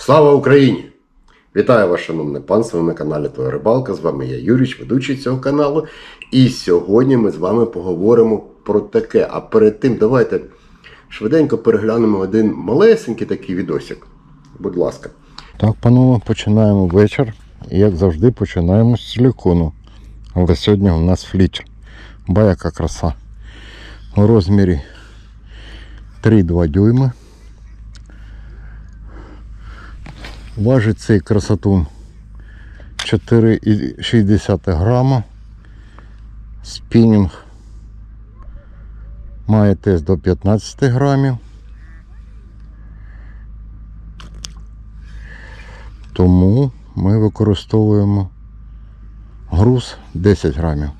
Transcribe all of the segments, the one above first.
Слава Україні! Вітаю вас, шановне панство, на каналі Твоя Рибалка. З вами я Юріч, ведучий цього каналу. І сьогодні ми з вами поговоримо про таке. А перед тим давайте швиденько переглянемо один малесенький такий відосик. Будь ласка. Так, панове, починаємо вечір. Як завжди починаємо з силікону. Але сьогодні у нас фліч. Ба яка краса. У розмірі 3,2 дюйми. Важить цей красотун 4,6 грама. Спінінг має тест до 15 грамів. Тому ми використовуємо груз 10 грамів.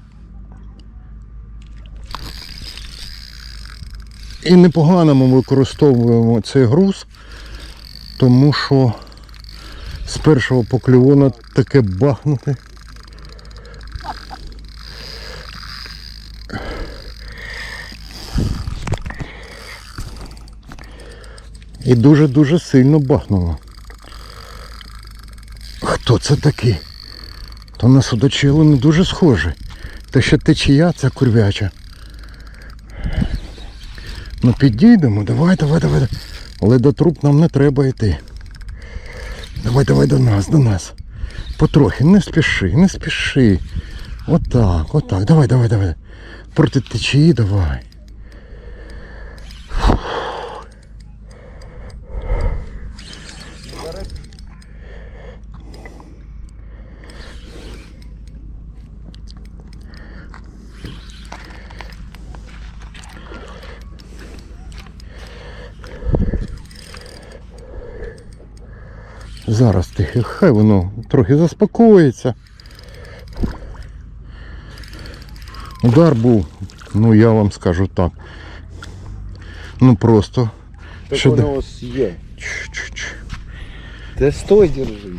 І непогано ми використовуємо цей груз, тому що з першого покльовона таке бахнути. І дуже-дуже сильно бахнуло. Хто це такий? То на судочило не дуже схоже. Та ще течія ця курвяча. Ну підійдемо, давай, давай, давай. Але до труп нам не треба йти. Давай, давай до нас, до нас. Потрохи, не спіши, не спіши. Отак, отак. Давай, давай, давай. Проти течії давай. Зараз тихо, хай воно трохи заспокоїться. Удар був, ну я вам скажу так. Ну просто. Так Що он да- его съел. Чуть-чуть. Да стой, держи.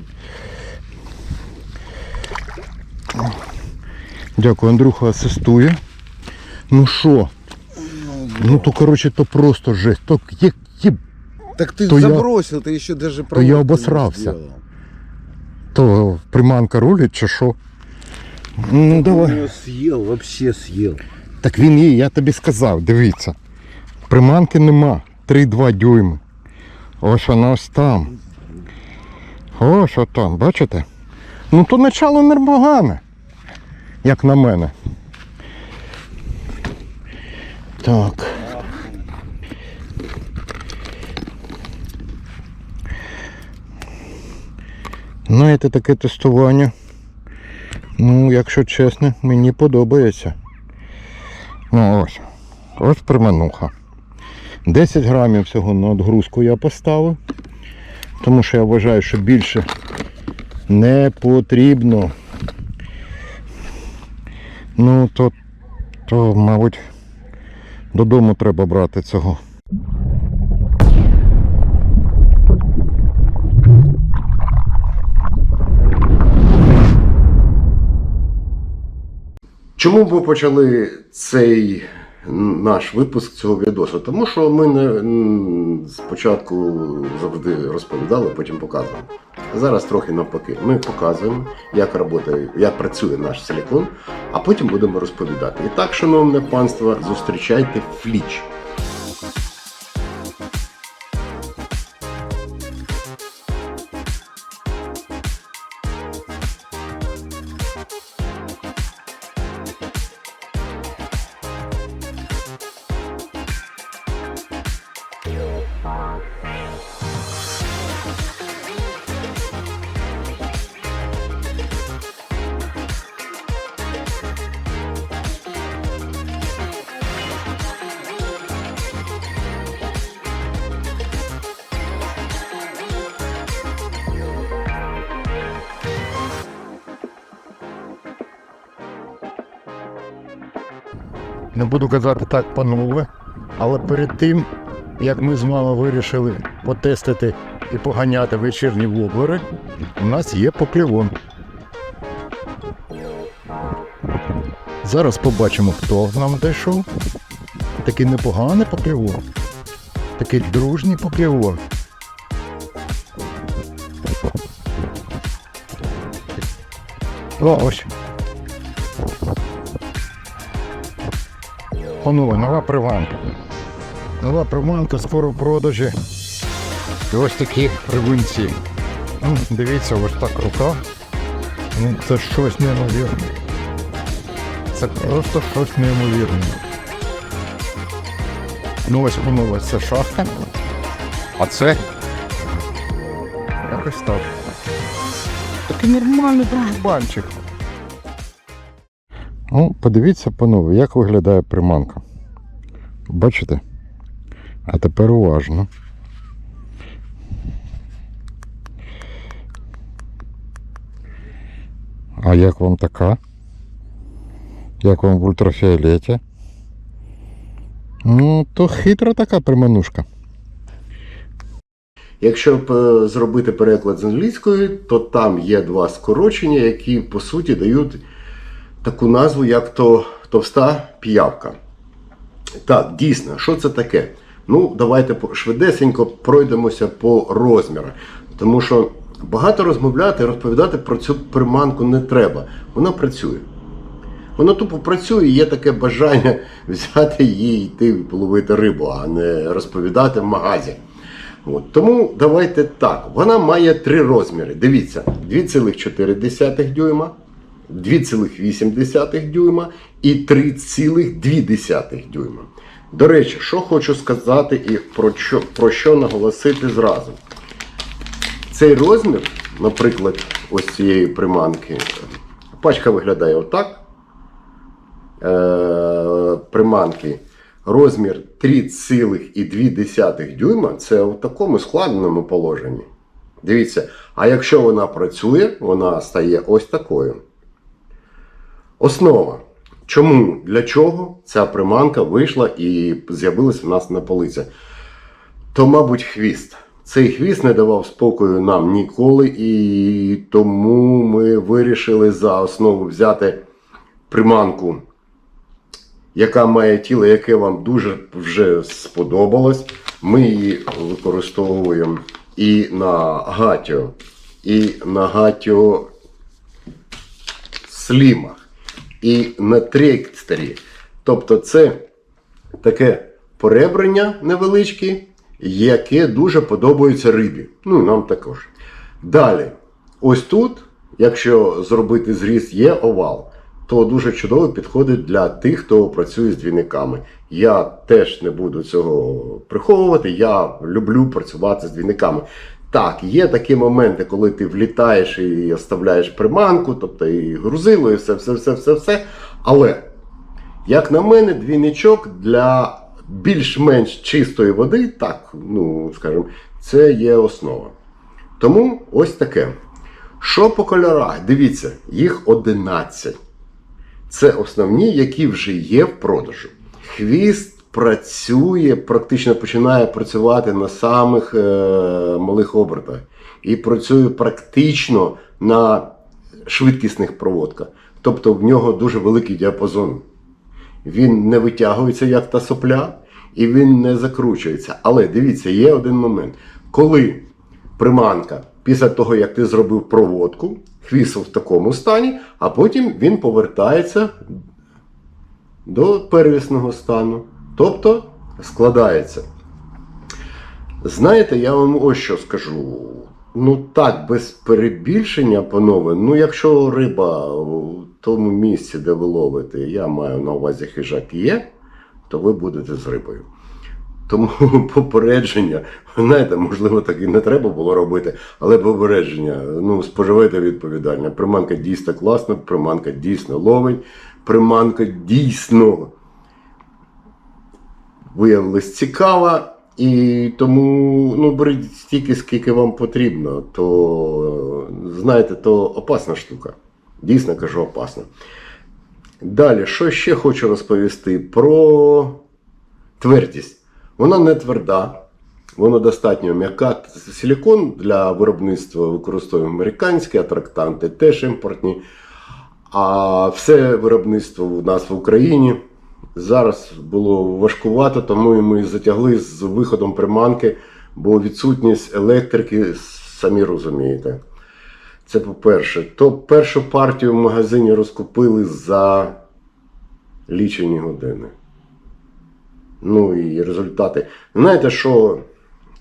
Дякую, Андрюха асистує. Ну що? Ну то коротше то просто жесть. То, є, є, Так ты То я- забросил, ты еще даже я проводку не обосрался. сделал. то приманка рулить чи що? Ну Он давай. ее съел, вообще съел. Так він є, я тобі сказав, дивіться. Приманки нема. 3,2 дюйми. Ось вона ось там. Ось от там, бачите? Ну то начало непогане, як на мене. Так. Знаєте, таке тестування. Ну, якщо чесно, мені подобається. Ну ось. Ось примануха. 10 грамів всього на відгрузку я поставив. Тому що я вважаю, що більше не потрібно. Ну, то, то мабуть, додому треба брати цього. Чому ми почали цей наш випуск цього відосу? Тому що ми не спочатку завжди розповідали, потім показували. Зараз трохи навпаки. Ми показуємо, як працює, як працює наш силікон, а потім будемо розповідати. І так, шановне панство, зустрічайте фліч. Не буду казати так, панове, але перед тим, як ми з вами вирішили потестити і поганяти вечірні воблери, у нас є поклівон. Зараз побачимо, хто нам дійшов. Такий непоганий поклівон. Такий дружній поклівон. О, ось. Панове, нова приманка. Нова приманка скоро в продажі. І ось такі привинці. Ну, Дивіться, ось так рука. Ну, це щось неймовірне. Це просто щось неймовірне. Ну ось воно ось це шахта. А це якось так. Такий нормальний дружбанчик. Ну, подивіться, панове, як виглядає приманка. Бачите? А тепер уважно. А як вам така? Як вам в ультрафіолеті? Ну, то хитра така приманушка. Якщо е, зробити переклад з англійської, то там є два скорочення, які по суті дають таку назву, як то товста піявка. Так, дійсно, що це таке? Ну, давайте швидесенько пройдемося по розмірах. Тому що багато розмовляти розповідати про цю приманку не треба. Вона працює. Воно тупо працює, і є таке бажання взяти її йти половити рибу, а не розповідати в магазі. От. Тому давайте так. Вона має три розміри. Дивіться, 2,4 дюйма, 2,8 дюйма і 3,2 дюйма. До речі, що хочу сказати і про що, про що наголосити зразу. Цей розмір, наприклад, ось цієї приманки, пачка виглядає отак. Е, приманки розмір 3,2 дюйма це в такому складеному положенні. Дивіться, а якщо вона працює, вона стає ось такою. Основа. Чому? Для чого ця приманка вийшла і з'явилася в нас на полиці? То, мабуть, хвіст. Цей хвіст не давав спокою нам ніколи, і тому ми вирішили за основу взяти приманку яка має тіло, яке вам дуже вже сподобалось. Ми її використовуємо і на гатіо, і на гатіо слімах, і на трекстері. Тобто це таке поребрення невеличке, яке дуже подобається рибі. Ну, нам також. Далі, ось тут, якщо зробити зріз, є овал то дуже чудово підходить для тих, хто працює з двійниками. Я теж не буду цього приховувати. Я люблю працювати з двійниками. Так, є такі моменти, коли ти влітаєш і оставляєш приманку, тобто і грузило, і все, все, все, все, все. Але, як на мене, двійничок для більш-менш чистої води, так, ну скажімо, це є основа. Тому ось таке. Що по кольорах? Дивіться, їх 11. Це основні, які вже є в продажу. Хвіст працює, практично починає працювати на самих е, малих обертах. І працює практично на швидкісних проводках. Тобто в нього дуже великий діапазон. Він не витягується, як та сопля, і він не закручується. Але дивіться, є один момент. Коли приманка після того, як ти зробив проводку, хвіст в такому стані, а потім він повертається до первісного стану. Тобто складається. Знаєте, я вам ось що скажу. Ну так, без перебільшення, панове, ну якщо риба в тому місці, де ви ловите, я маю на увазі хижак є, то ви будете з рибою. Тому попередження, знаєте, можливо, так і не треба було робити, але попередження, ну, споживайте відповідально. Приманка дійсно класна, приманка дійсно ловить, приманка дійсно виявилась цікава. І тому ну, беріть стільки, скільки вам потрібно, то знаєте, то опасна штука. Дійсно кажу, опасна. Далі, що ще хочу розповісти про твердість. Вона не тверда, вона достатньо м'яка. Силікон для виробництва використовуємо американські, атрактанти теж імпортні. А все виробництво у нас в Україні. Зараз було важкувато, тому і ми затягли з виходом приманки, бо відсутність електрики, самі розумієте. Це по-перше. То першу партію в магазині розкупили за лічені години. Ну і результати. Знаєте, що,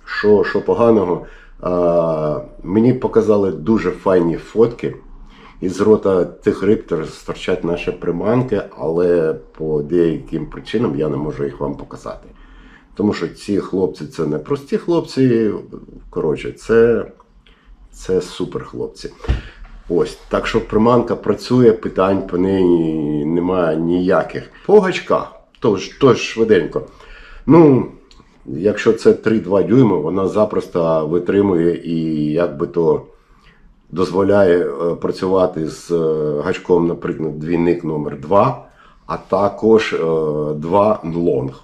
що, що поганого? А, мені показали дуже файні фотки. Із рота тих риб стирчать наші приманки, але по деяким причинам я не можу їх вам показати. Тому що ці хлопці це не прості хлопці. Коротше, це, це супер хлопці. Ось, так що приманка працює, питань по неї немає ніяких. По гачках, тож, тож швиденько. Ну, якщо це 3-2 дюйми, вона запросто витримує і як би то дозволяє е, працювати з е, гачком, наприклад, двійник номер 2 а також е, 2 лонг.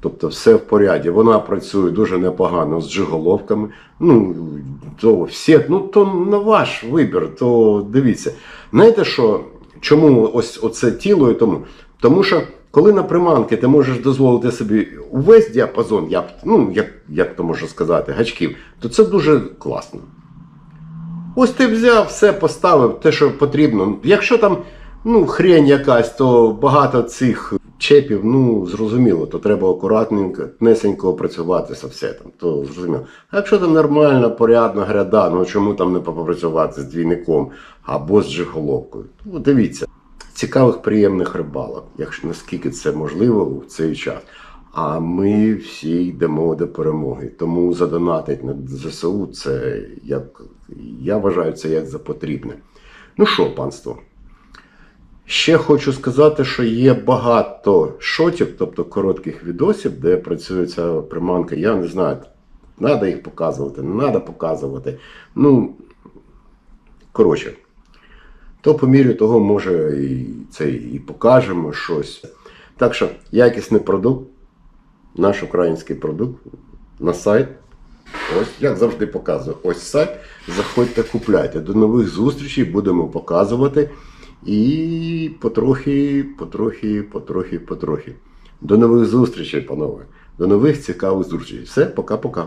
Тобто все в поряді. Вона працює дуже непогано з джиголовками. Ну, то всі, ну то на ваш вибір, то дивіться. Знаєте що? Чому ось оце тіло і тому? Тому що коли на приманки ти можеш дозволити собі увесь діапазон, я, ну, як, як то можна сказати, гачків, то це дуже класно. Ось ти взяв, все поставив, те, що потрібно. Якщо там ну, хрень якась, то багато цих чепів, ну, зрозуміло, то треба акуратненько, несенько працювати все там, то зрозуміло. А якщо там нормальна, порядна гряда, ну чому там не попрацювати з двійником або з джиголовкою? Ну, дивіться, цікавих, приємних рибалок, якщо наскільки це можливо в цей час. А ми всі йдемо до перемоги. Тому задонатить на ЗСУ це як я вважаю це як за потрібне. Ну що, панство? Ще хочу сказати, що є багато шотів, тобто коротких відосів, де працює ця приманка. Я не знаю, треба їх показувати, не треба показувати. Ну, коротше, то по мірі того, може, і це і покажемо щось. Так що, якісний продукт, наш український продукт на сайт. Ось, як завжди показую, ось сайт. Заходьте, купляйте. До нових зустрічей будемо показувати. І потрохи, потрохи, потрохи, потрохи. До нових зустрічей, панове. До нових цікавих зустрічей. Все, пока-пока.